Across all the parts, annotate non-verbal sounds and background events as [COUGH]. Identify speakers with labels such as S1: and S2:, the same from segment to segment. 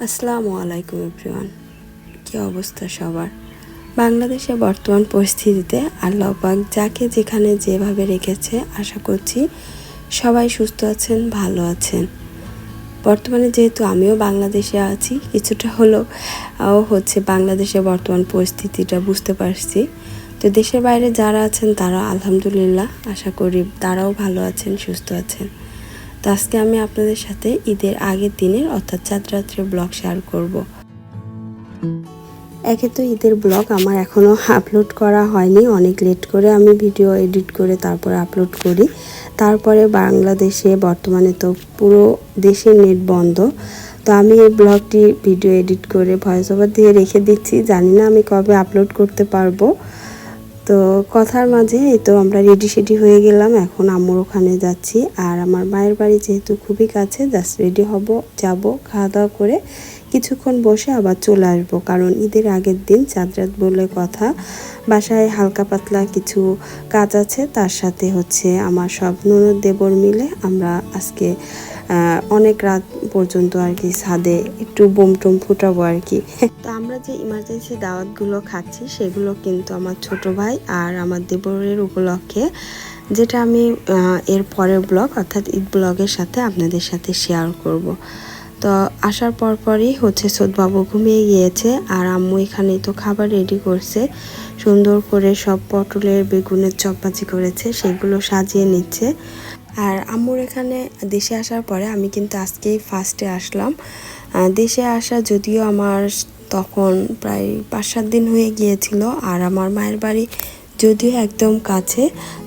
S1: আসসালামু আলাইকুম এভরিওয়ান। কী অবস্থা সবার? বাংলাদেশে বর্তমান পরিস্থিতিতে আল্লাহ পাক যাকে যেখানে যেভাবে রেখেছে আশা করছি সবাই সুস্থ আছেন ভালো আছেন। বর্তমানে যেহেতু আমিও বাংলাদেশে আছি কিছুটা আহ, হচ্ছে বাংলাদেশে বর্তমান পরিস্থিতিটা বুঝতে পারছি। তো দেশের বাইরে যারা আছেন তারা আলহামদুলিল্লাহ আশা করি তারাও ভালো আছেন সুস্থ আছেন। তো আজকে আমি আপনাদের সাথে ঈদের আগের দিনের অর্থাৎ চাঁদ রাত্রে ব্লগ শেয়ার করব। একে তো ঈদের ব্লগ আমার এখনও আপলোড করা হয়নি, অনেক লেট করে আমি ভিডিও এডিট করে তারপরে আপলোড করি। তারপরে বাংলাদেশে বর্তমানে তো পুরো দেশে নেট বন্ধ। তো আমি এই ব্লগটি ভিডিও এডিট করে ভয়েস ওভার দিয়ে রেখে দিচ্ছি, জানি না আমি কবে আপলোড করতে পারব। তো কথার মাঝে এই তো আমরা রেডি সেডি হয়ে গেলাম, এখন আম্মুর ওখানে যাচ্ছি। আর আমার মায়ের বাড়ি যেহেতু খুবই কাছে জাস্ট রেডি হব, যাব, খাওয়া দাওয়া করে কিছুক্ষণ বসে আবার চলে আসব, কারণ ঈদের আগের দিন চাঁদ রাত বলে কথা। বাসায় হালকা পাতলা কিছু কাজ আছে, তার সাথে হচ্ছে আমার সব ননদ দেবর মিলে আমরা আজকে অনেক রাত পর্যন্ত আর কি ছাদে একটু বোম টোম ফুটাবো আর কি। তো আমরা যে ইমার্জেন্সি দাওয়াতগুলো খাচ্ছি, সেগুলো কিন্তু আমার ছোট ভাই আর আমার দেবরের উপলক্ষে, যেটা আমি এর পরের ব্লগ, অর্থাৎ ঈদ ব্লগের সাথে আপনাদের সাথে শেয়ার করব। তো আসার পর পরই হচ্ছে সোদবাবু ঘুমিয়ে গিয়েছে আর আম্মু এখানে তো খাবার রেডি করছে। সুন্দর করে সব পটলের, বেগুনের চপবাজি করেছে, সেগুলো সাজিয়ে নিচ্ছে। আর আম্মুর এখানে দেশে আসার পরে আমি কিন্তু আজকেই ফার্স্টে আসলাম। দেশে আসা যদিও আমার তখন প্রায় পাঁচ সাত দিন হয়ে গিয়েছিল আর আমার মায়ের বাড়ি যদিও একদম কাছে,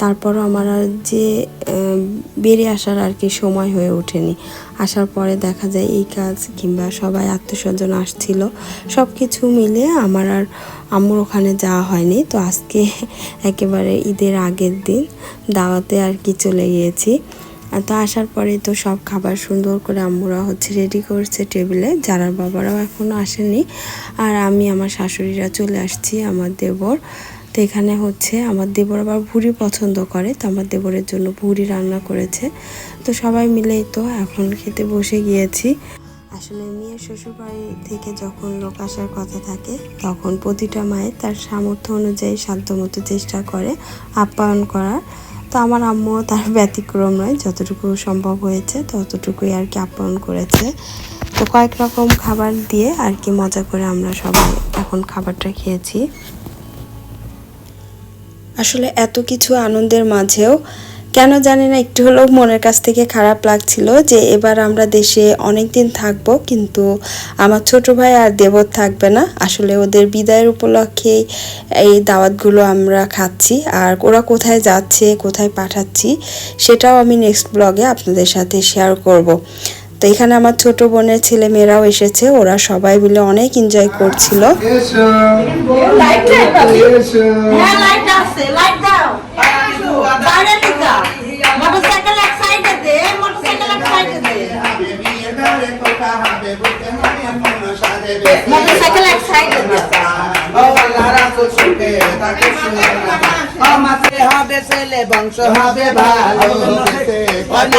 S1: তারপরও আমার আর যে বেরিয়ে আসার আর কি সময় হয়ে ওঠেনি। আসার পরে দেখা যায় এই কাজ কিংবা সবাই আত্মীয়স্বজন আসছিল সব কিছু মিলে আমার আর আম্মুর ওখানে যাওয়া হয়নি। তো আজকে একেবারে ঈদের আগের দিন দাওয়াতে আর কি চলে গিয়েছি। তো আসার পরে তো সব খাবার সুন্দর করে আম্মুরা হচ্ছে রেডি করছে টেবিলে যারা বাবারাও এখনও আসেনি। আর আমি, আমার শাশুড়িরা চলে আসছি, আমার দেবর। তো এখানে হচ্ছে আমার দেবর আবার ভুড়ি পছন্দ করে, তো আমার দেবরের জন্য ভুড়ি রান্না করেছে। তো সবাই মিলেই তো এখন খেতে বসে গিয়েছি। আসলে মেয়ের শ্বশুরবাড়ি থেকে যখন লোক আসার কথা থাকে, তখন প্রতিটা মায়ের তার সামর্থ্য অনুযায়ী সাধ্যমতো চেষ্টা করে আপ্যায়ন করার। তো আমার আম্মুও তার ব্যতিক্রম নয়, যতটুকু সম্ভব হয়েছে ততটুকুই আর কি আপ্যায়ন করেছে। তো কয়েক রকম খাবার দিয়ে আর কি মজা করে আমরা সবাই এখন খাবারটা খেয়েছি। আসলে এত কিছু আনন্দের মাঝেও কেন জানি না, একটু হলেও মনের কাছ থেকে খারাপ লাগছিল যে এবার আমরা দেশে অনেক দিন থাকব, কিন্তু আমার ছোট ভাই আর দেবর থাকবে না। আসলে ওদের বিদায়ের উপলক্ষে এই দাওয়াতগুলো আমরা খাচ্ছি। আর ওরা কোথায় যাচ্ছে, কোথায় পাঠাচ্ছি, সেটাও আমি নেক্সট ব্লগে আপনাদের সাথে শেয়ার করব। তো এখানে আমার ছোট বোনের ছেলে মেয়েরাও এসেছে ওরা সবাই মিলে অনেক এনজয় করছিল।
S2: মোটরসাইকেল এক সাইডে
S3: হবে ছেলে বংশ হবে ভালো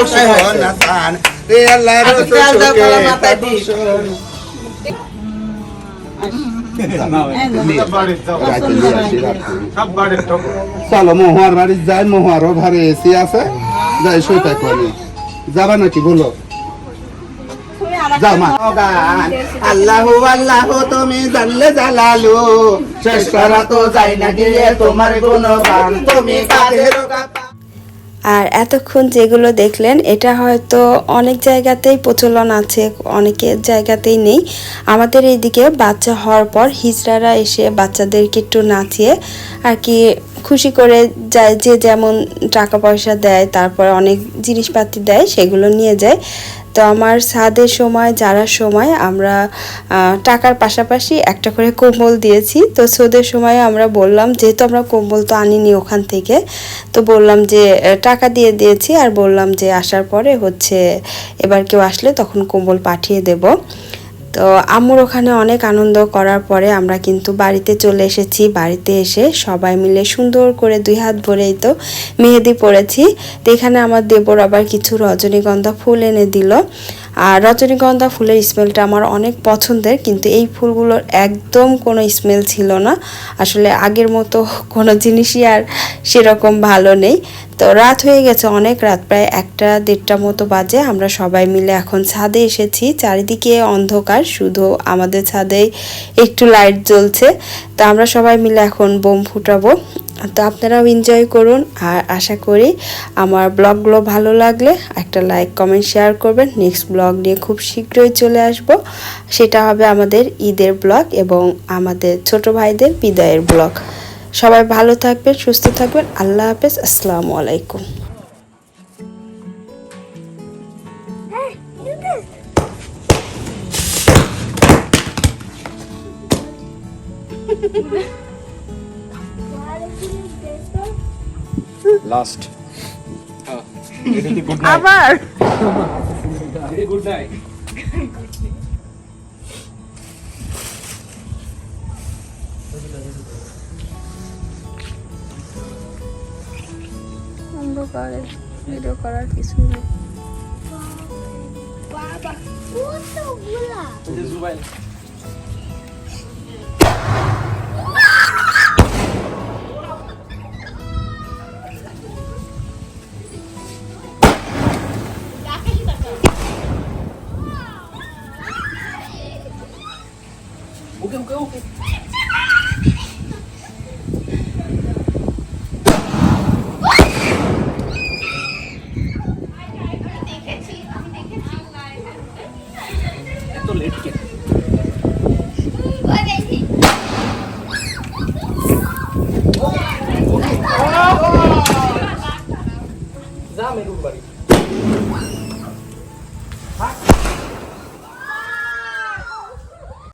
S4: চলো মহুয়ার বাড়ি যাই মহুয়ারও ঘরে এসি আছে যাই সইটা করে যাবা নাকি বলো
S3: আল্লাহু আল্লাহু তুমি জানলে জালালু শেষ করা তো যায় না গিয়ে তোমার গুণগান তুমি
S1: আর এতক্ষণ যেগুলো দেখলেন, এটা হয়তো অনেক জায়গাতেই প্রচলন আছে অনেকের জায়গাতেই নেই। আমাদের এইদিকে বাচ্চা হওয়ার পর হিজড়ারা এসে বাচ্চাদেরকে একটু নাচিয়ে আর কি খুশি করে যায়, যে যেমন টাকা পয়সা দেয়, তারপরে অনেক জিনিসপাতি দেয়, সেগুলো নিয়ে যায়। তো আমার সাদের সময় যারার সময় আমরা টাকার পাশাপাশি একটা করে কম্বল দিয়েছি। তো সোদের সময় আমরা বললাম, যেহেতু আমরা কম্বল তো আনিনি ওখান থেকে, তো বললাম যে টাকা দিয়ে দিয়েছি। আর বললাম যে, আসার পরে হচ্ছে, এবার কেউ আসলে তখন কম্বল পাঠিয়ে দেব। তো আম্মুর ওখানে অনেক আনন্দ করার পরে আমরা কিন্তু বাড়িতে চলে এসেছি। বাড়িতে এসে সবাই মিলে সুন্দর করে দুই হাত ভরেই তো মেহেদি পড়েছি তো এখানে আমার দেবর আবার কিছু রজনীগন্ধা ফুল এনে দিল। আর রজনীগন্ধা ফুলের স্মেলটা আমার অনেক পছন্দের, কিন্তু এই ফুলগুলোর একদম কোনো স্মেল ছিল না। আসলে আগের মতো [LAUGHS] কোনো জিনিসই আর সেরকম ভালো নেই। তো রাত হয়ে গেছে অনেক, রাত প্রায় একটা দেড়টা মতো বাজে। আমরা সবাই মিলে এখন ছাদে এসেছি। চারিদিকে অন্ধকার, শুধু আমাদের ছাদেই একটু লাইট জ্বলছে। তো আমরা সবাই মিলে এখন বোম ফুটাবো। তো আপনারাও এনজয় করুন আর আশা করি আমার ব্লগগুলো ভালো লাগলে একটা লাইক কমেন্ট শেয়ার করবেন। নেক্সট ব্লগ নিয়ে খুব শীঘ্রই চলে আসব। সেটা হবে আমাদের ঈদের ব্লগ এবং আমাদের ছোট ভাইদের বিদায়ের ব্লগ। সবাই ভালো থাকবেন, সুস্থ থাকবেন। আল্লাহ হাফেজ, আসসালামু আলাইকুম। [LAUGHS]
S5: লাস্ট [LAUGHS] আবার? গুড নাইট
S1: অন্ধকারে ভিডিও করার কিছু নেই।
S6: বাবা কতগুলা
S5: জুবাইল O que, o que, o que?